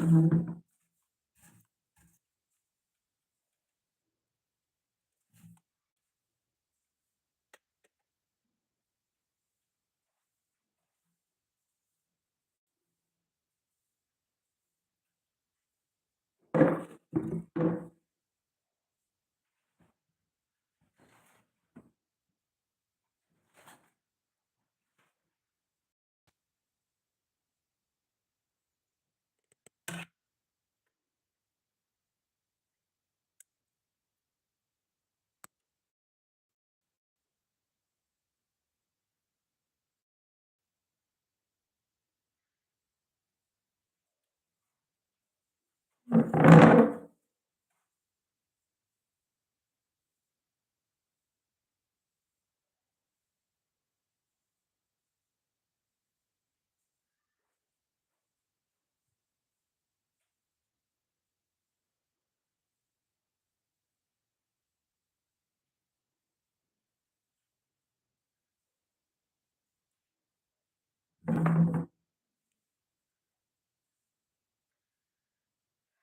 嗯。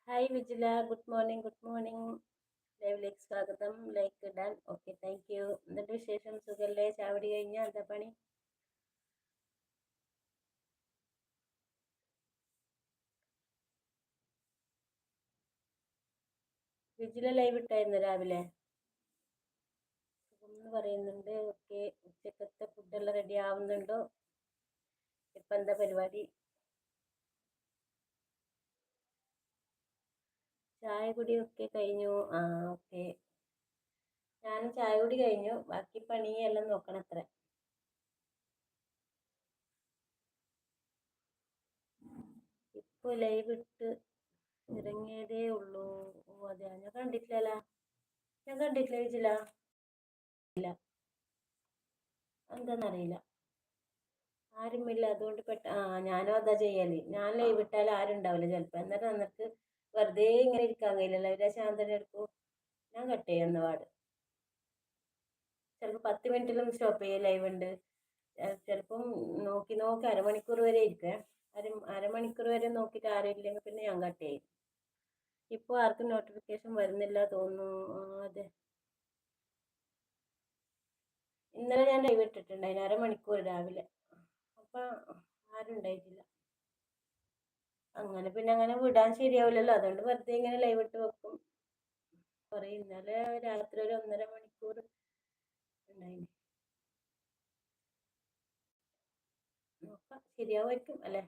hi Vijila good morning good morning ലൈവിലേക്ക് സ്വാഗതം like ഇടാൻ ഓക്കെ താങ്ക് യു എന്നിട്ട് വിശേഷം? സുഖല്ലേ? ചാവടി കഴിഞ്ഞാൽ എന്താ പണി? വിജില ലൈവ് ഇട്ടായിരുന്നു രാവിലെ? എന്ന് പറയുന്നുണ്ട്. ഓക്കെ ഉച്ചക്കത്തെ ഫുഡെല്ലാം റെഡി ആവുന്നുണ്ടോ? ഇപ്പം എന്താ പരിപാടി? ചായ കുടിയൊക്കെ കഴിഞ്ഞു. ആ ഓക്കെ. ഞാൻ ചായ കുടി കഴിഞ്ഞു. ബാക്കി പണിയെല്ലാം നോക്കണം അത്ര ഇപ്പോൾ ലൈവ് ഇട്ട് ഇറങ്ങിയതേ ഉള്ളൂ. ഓ അതെ ഞാൻ കണ്ടിട്ടില്ല ഞാൻ കണ്ടിട്ടില്ല വിജില ഇല്ല. എന്താണെന്നറിയില്ല ആരുമില്ല. അതുകൊണ്ട് പെട്ട ആ ഞാനും അതാ ചെയ്യൽ. ഞാൻ ലൈവ് ഇട്ടാൽ ആരും ഉണ്ടാവില്ല ചിലപ്പോൾ എന്നിട്ട് എന്നിട്ട് വെറുതെ ഇങ്ങനെ ഇരിക്കാൻ കഴിയില്ലല്ലോ അവരെ ശാന്തന എടുക്കും. ഞാൻ കട്ട് ചെയ്യുന്ന പാട്. ചിലപ്പോൾ പത്ത് മിനിറ്റിലും സ്റ്റോപ്പ് ചെയ്യ ലൈവ് ഉണ്ട്. ചിലപ്പം നോക്കി നോക്കി അരമണിക്കൂർ വരെ ഇരിക്കുക അര അരമണിക്കൂർ വരെ നോക്കിയിട്ട് ആരും പിന്നെ ഞാൻ കട്ട് ചെയ്യും. ഇപ്പോൾ ആർക്കും നോട്ടിഫിക്കേഷൻ വരുന്നില്ല തോന്നുന്നു. അതെ. ഇന്നലെ ഞാൻ ലൈവ് ഇട്ടിട്ടുണ്ടായിരുന്നു. അരമണിക്കൂർ രാവിലെ. അപ്പം ആരും ഉണ്ടായിട്ടില്ല. അങ്ങനെ പിന്നെ അങ്ങനെ വിടാൻ ശരിയാവില്ലല്ലോ. അതുകൊണ്ട് വെറുതെ ഇങ്ങനെ ലൈവ് ഇട്ട് വെക്കും. കുറെ ഇന്നലെ രാത്രി ഒരു ഒന്നര മണിക്കൂർ ഉണ്ടായിന്. നോക്കാം. ശരിയാവുമായിരിക്കും അല്ലേ?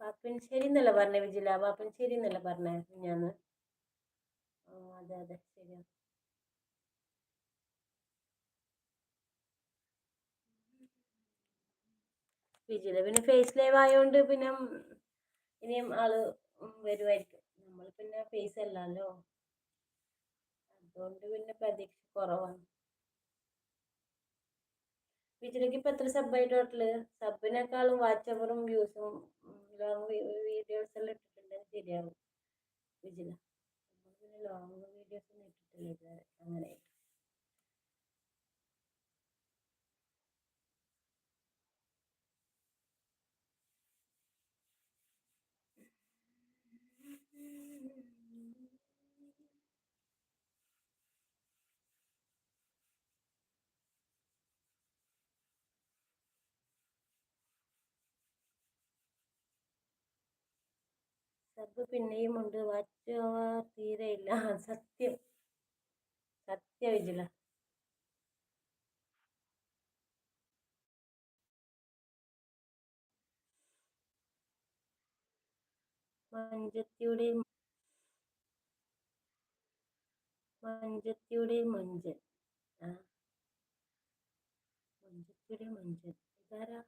പാപ്പൻശ്ശേരി എന്നല്ല പറഞ്ഞ വിജില? പാപ്പൻശ്ശേരി എന്നല്ല പറഞ്ഞേ ഞാൻ അതെ അതെ. ശരിയാണ് വിജില പിന്നെ ഫേസ് ലൈവ് ആയതുകൊണ്ട് പിന്നെ ഇനിയും ആൾ വരുമായിരിക്കും നമ്മൾ പിന്നെ ഫേസ് അല്ലല്ലോ. അതുകൊണ്ട് പിന്നെ പ്രതീക്ഷ കുറവാണ്. വിജിലേക്ക് ഇപ്പം എത്ര സബ്ബായി ടോട്ടൽ സബിനേക്കാളും വാച്ചവറും വ്യൂസും ലോങ് വീഡിയോസ് എല്ലാം ഇട്ടിട്ടുണ്ടെങ്കിൽ ശരിയാവും. വിജില ലോങ് വീഡിയോസ് ഒന്നും ഇട്ടിട്ടില്ല സബ് പിന്നെയും ഉണ്ട്. മാറ്റുക തീരെ ഇല്ല. സത്യം. സത്യ വിജില. മഞ്ചത്തിയുടെ മഞ്ചത്തിയുടെ മഞ്ചൻ ആ. മഞ്ചത്തിയുടെ മഞ്ചൻ ഇതാരാ?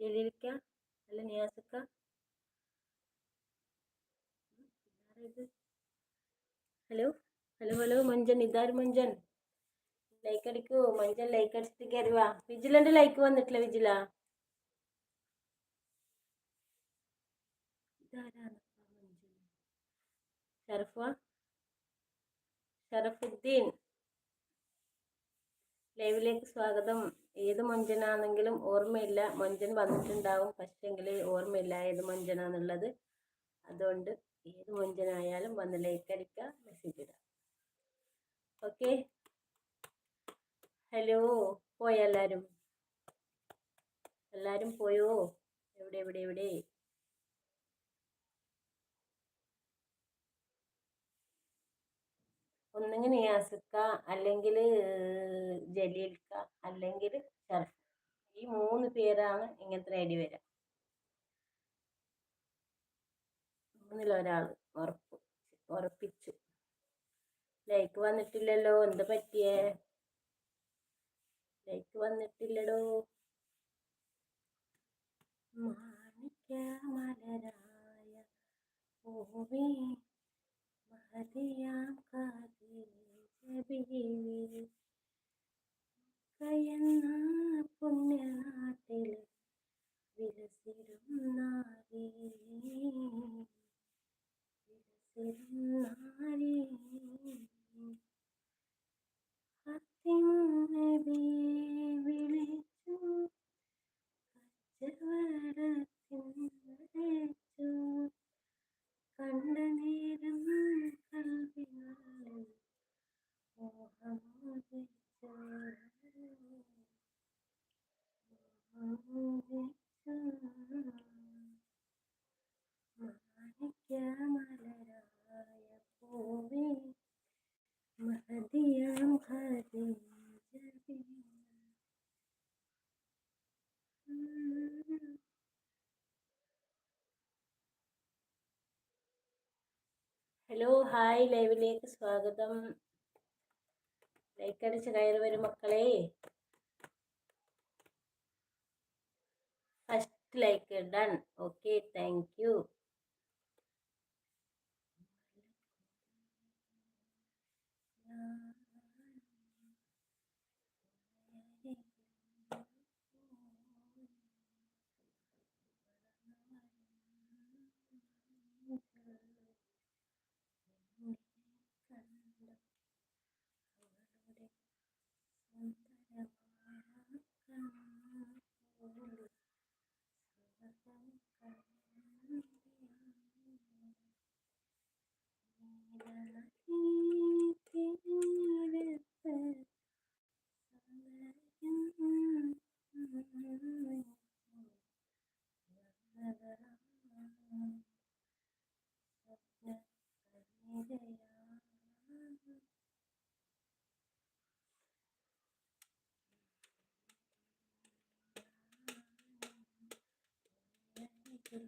ജലീലിക്ക അല്ല നിയാസക്ക? ഹലോ? ഹലോ ഹലോ മഞ്ജൻ ഇതാര് മഞ്ജൻ? ലൈക്ക് അടിക്കൂ. മഞ്ജൻ ലൈക്ക് അടിച്ചിട്ട് കയറി വിജിലന്റെ ലൈക്ക് വന്നിട്ടില്ല വിജില. ഷറഫ ഷറഫുദ്ദീൻ. ലൈവിലേക്ക് സ്വാഗതം. ഏത് മൊഞ്ചനാണെങ്കിലും ഓർമ്മയില്ല. മൊഞ്ചൻ വന്നിട്ടുണ്ടാവും. പക്ഷെങ്കിൽ ഓർമ്മയില്ല ഏത് മൊഞ്ചനാന്നുള്ളത് അതുകൊണ്ട് ഏത് മൊഞ്ചനായാലും വന്ന് ലൈക്ക് അടിക്കുക മെസ്സേജ് ഇടുക. ഓക്കെ ഹലോ പോയ എല്ലാവരും പോയോ? എവിടെ എവിടെ എവിടെ? ഒന്നെങ്കിൽ നിയാസിക്ക അല്ലെങ്കിൽ ജലീൽക്ക അല്ലെങ്കിൽ ഈ മൂന്ന് പേരാണ് ഇങ്ങനത്തെ ഐഡി വരിക മൂന്നിലൊരാൾ ഉറപ്പ് ഉറപ്പിച്ചു. ലൈക്ക് വന്നിട്ടില്ലല്ലോ എന്ത് പറ്റിയേ? ലൈക്ക് വന്നിട്ടില്ലടോ. മാണിക്ക മലരായ പൂവേ മതിയാം നബി വിളിച്ചു കച്ചവടത്തിൻ കണ്ട നേരം കൽവിനുള്ളിൽ മോഹമോദിച്ചു മോഹമോദിച്ചു മാണിക്യമലരായ ഹലോ ഹായ് ലൈവിലേക്ക് സ്വാഗതം. ലൈക്ക് അടിച്ച് കയറി വരും മക്കളെ. First like done okay thank you ഈ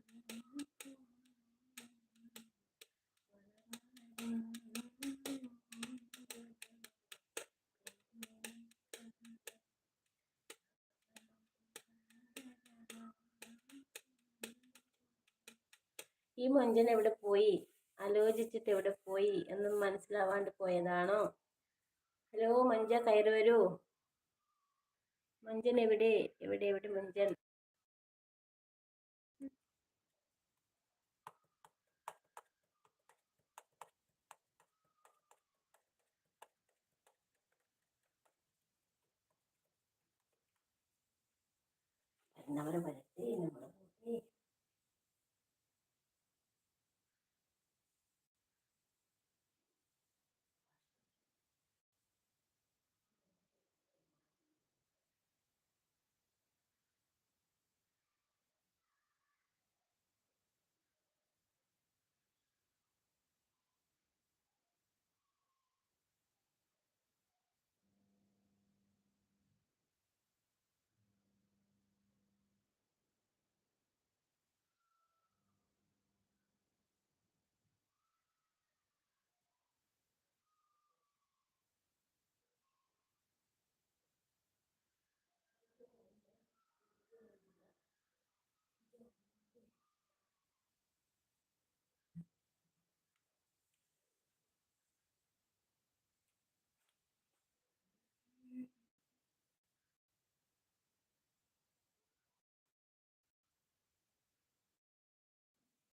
മഞ്ജൻ എവിടെ പോയി? ആലോചിച്ചിട്ട് എവിടെ പോയി എന്നും മനസ്സിലാവാണ്ട് പോയതാണോ? ഹലോ മഞ്ജ കയറി വരൂ. മഞ്ചൻ എവിടെ? എവിടെ എവിടെ മഞ്ചൻ no, pero parece, no me lo.